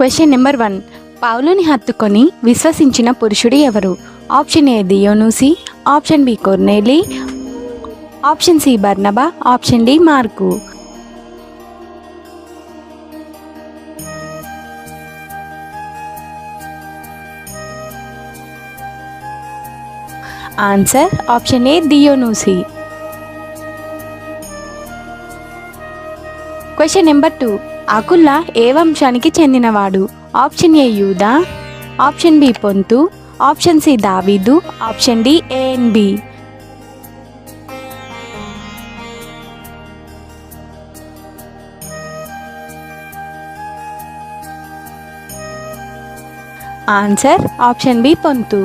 Question number one పావులుని హత్తుకొని విశ్వసించిన పురుషుడు ఎవరు? Option A Dionysius option B Cornelius option C Barnabas option D Mark answer option A Dionysius question number two Aquila ఏ వంశానికి చెందినవాడు? Option A Judah option B Pontus option C David option D A and B. Answer option B Pontus.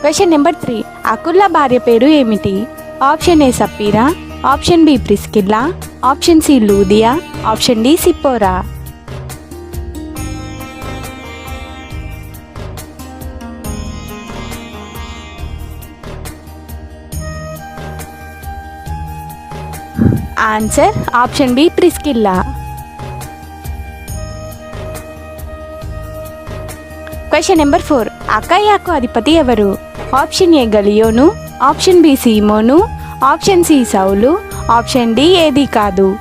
Question number three. Aquila భార్య పేరు ఏమిటి? Option A Sapphira option B Priscilla option C Lydia option D Zipporah. Answer option B Priscilla question number four అకయాకు అధిపతి ఎవరు? Option A Gallio option B Simon option C Saul option D ఏది కాదు.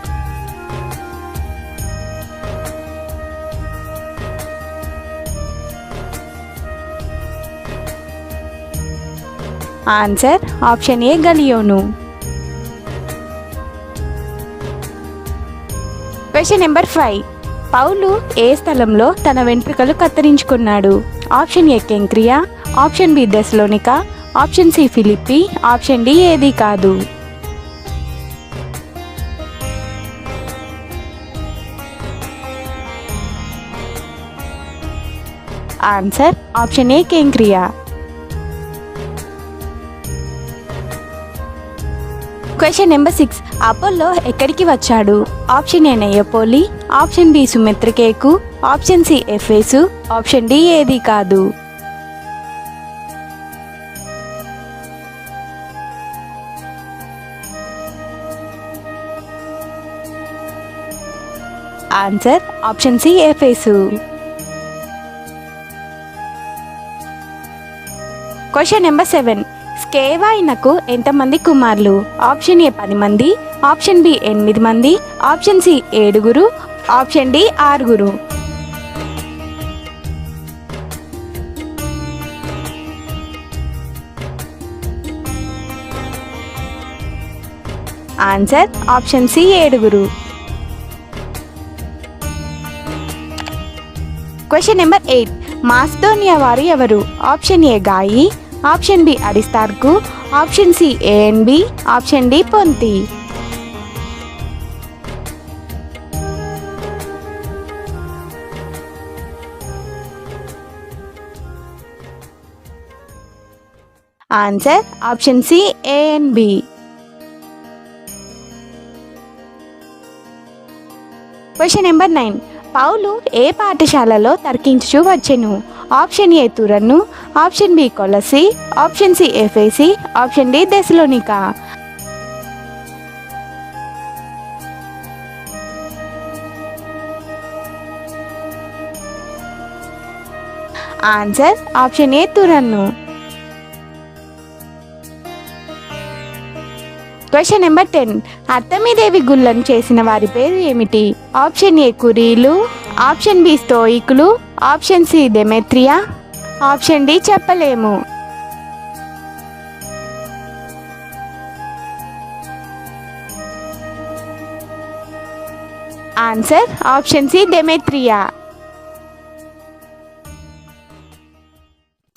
Answer option A Gallio. Question number five. Paul ఏ స్థలంలో తన వెంట్రుకలు కత్తిరించుకున్నాడు? Option A Cenchreae option B Thessalonica option C Philippi option D ఏది కాదు. Answer option A Cenchreae question number six. Apollos ఎక్కడికి వచ్చాడు? Option A Neapolis option B సుమిత్రకేకు option C Ephesus option D ఏది కాదు. Answer option C Ephesus question number seven స్కేవాయినకు ఎంతమంది కుమారులు? Option A పది మంది ఆప్షన్ బి ఎనిమిది మంది ఆప్షన్ సి ఏడుగురు ఆప్షన్ డి ఆరుగురు. ఆన్సర్ ఆప్షన్ సి ఏడుగురు. క్వశ్చన్ నెంబర్ ఎయిట్ మాస్దోనియా వారు ఎవరు? Option A Gaius option B Aristarchus option C A and B option D పొంతి. Answer option C A and B question number nine Paul ఏ పాఠశాలలో తర్కించుచు వచ్చెను? Option A Tyrannus option B Colossae option C Ephesus option D Thessalonica. Answer option A Tyrannus. Question number ten అత్తమీదేవి గుళ్ళను చేసిన వారి పేరు ఏమిటి? Option ఏ కురీలు. Option B స్తోయికులు option C Demetrius option D చెప్పలేము. Answer option C Demetrius